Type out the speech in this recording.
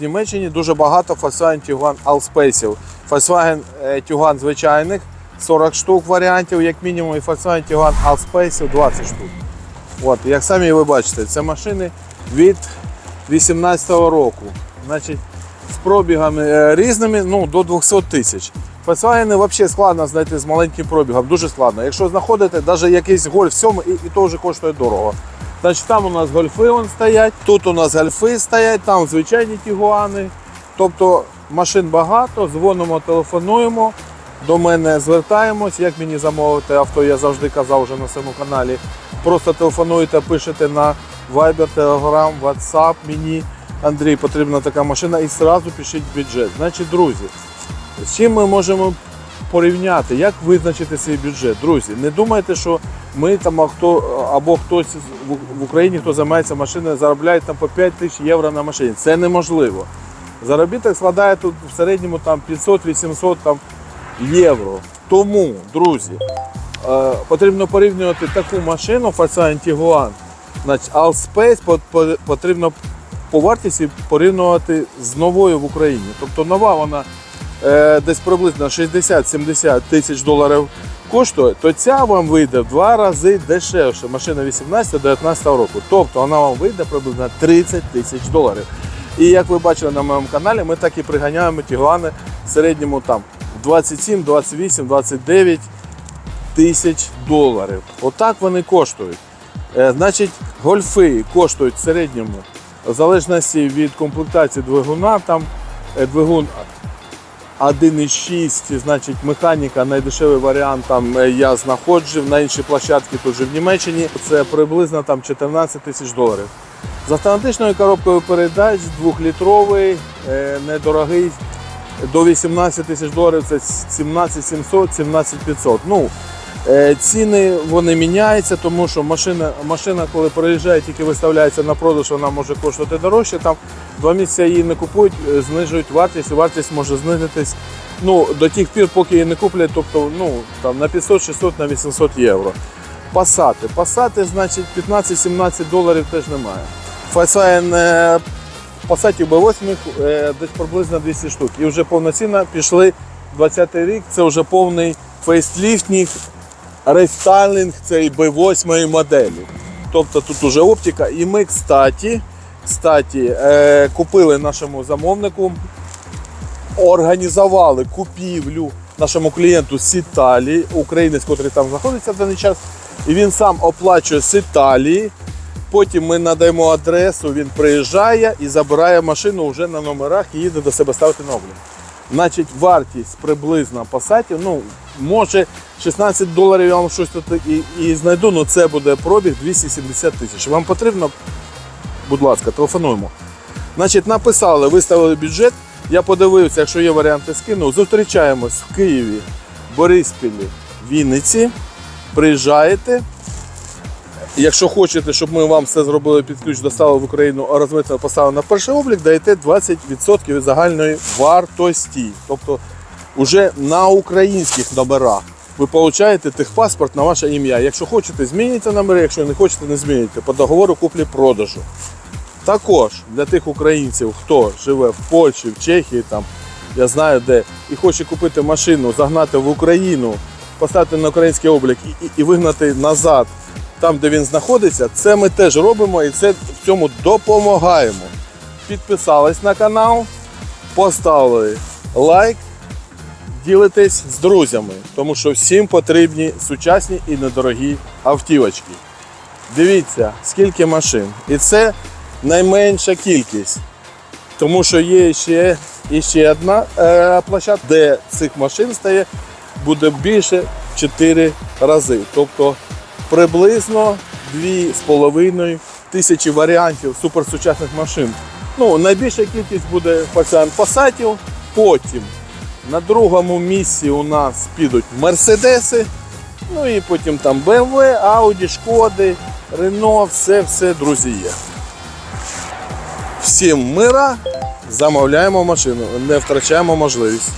в Німеччині дуже багато Volkswagen Tiguan Allspace. Volkswagen е, Tiguan звичайних 40 штук варіантів, як мінімум, і Volkswagen Tiguan Allspace 20 штук. От, як самі ви бачите, це машини від 18-го року. Значить, з пробігами е, різними ну, до 200 тисяч. Volkswagen взагалі складно знайти з маленьким пробігом, дуже складно. Якщо знаходите, навіть якийсь гольф 7 і, і то вже коштує дорого. Значить, там у нас гольфи вон стоять, тут у нас гольфи стоять, там звичайні тігуани. Тобто машин багато, дзвонимо, телефонуємо, до мене звертаємось. Як мені замовити авто, я завжди казав вже на цьому каналі. Просто телефонуєте, пишете на Viber, Telegram, WhatsApp, мені. Андрій, потрібна така машина і одразу пишіть бюджет. Значить, друзі, з чим ми можемо порівняти, як визначити свій бюджет? Друзі, не думайте, що ми там хто або хтось в- Україні, хто займається машиною, заробляє там по 5 тисяч євро на машині. Це неможливо. Заробіток складає тут в середньому там 500-800 там, євро. Тому, друзі, е, потрібно порівнювати таку машину Volkswagen Tiguan, значить, Allspace по- по- потрібно по вартості порівнювати з новою в Україні. Тобто нова вона десь приблизно 60-70 тисяч доларів коштує, то ця вам вийде в два рази дешевше. Машина 18-19 року. Ну, вона вам вийде приблизно 30 тисяч доларів. І як ви бачили на моєму каналі, ми так і приганяємо тігуани в середньому там 27, 28, 29 тисяч доларів. Отак вони коштують. Е, Значить, гольфи коштують в середньому, в залежності від комплектації двигуна, там е, двигун 1,6, значить механіка, найдешевий варіант там е, я знаходжу на іншій площадці, тут же в Німеччині. Це приблизно там 14 тисяч доларів. З автоматичною коробкою передач, 2-літровий, е, недорогий, до 18 тисяч доларів це 17 700, 17 500. Ну, ціни вони міняються, тому що машина, машина, коли приїжджає, тільки виставляється на продаж, вона може коштувати дорожче. Там два місяці її не купують, е, знижують вартість, і вартість може знизитись ну, до тих пір, поки її не куплять, тобто ну, там, на 500, 600, на 800 євро. Пасати. Пасати, значить, 15-17 доларів теж немає. Volkswagen е, B8 е, десь приблизно 200 штук. І вже повноцінно пішли 20-й рік, це вже повний фейсліфтінг, рестайлінг цієї B8 моделі. Тобто тут уже оптика. І ми, кстати, кстати е, купили нашому замовнику, організували купівлю нашому клієнту з Італії, українець, який там знаходиться в даний час, і він сам оплачує з Італії. Потім ми надаємо адресу, він приїжджає і забирає машину вже на номерах і їде до себе ставити на облік. Значить, вартість приблизно пасатів, ну, може 16 доларів я вам щось тут і, і знайду, але це буде пробіг 270 тисяч. Вам потрібно, будь ласка, телефонуємо. Значить, написали, виставили бюджет. Я подивився, якщо є варіанти, скину. Зустрічаємось в Києві, Бориспілі, Вінниці. Приїжджаєте. Якщо хочете, щоб ми вам все зробили під ключ, доставили в Україну, а розмитнено поставили на перший облік, даєте 20% від загальної вартості. Тобто вже на українських номерах ви получаєте техпаспорт на ваше ім'я. Якщо хочете, змінюйте номери, якщо не хочете, не змінюйте. По договору куплі-продажу. Також для тих українців, хто живе в Польщі, в Чехії, там, я знаю де, і хоче купити машину, загнати в Україну, поставити на український облік і, і, і вигнати назад там, де він знаходиться, це ми теж робимо і це в цьому допомагаємо. Підписались на канал, поставили лайк, ділитесь з друзями, тому що всім потрібні сучасні і недорогі автівочки. Дивіться, скільки машин. І це найменша кількість. Тому що є ще, ще одна е, площадка, де цих машин стає буде більше 4 рази. Тобто приблизно 2,5 тисячі варіантів суперсучасних машин. Ну, найбільша кількість буде Passat, потім на другому місці у нас підуть Мерседеси, ну і потім там BMW, Audi, Шкоди, Renault, все-все, друзі, є. Всім мира, замовляємо машину, не втрачаємо можливість.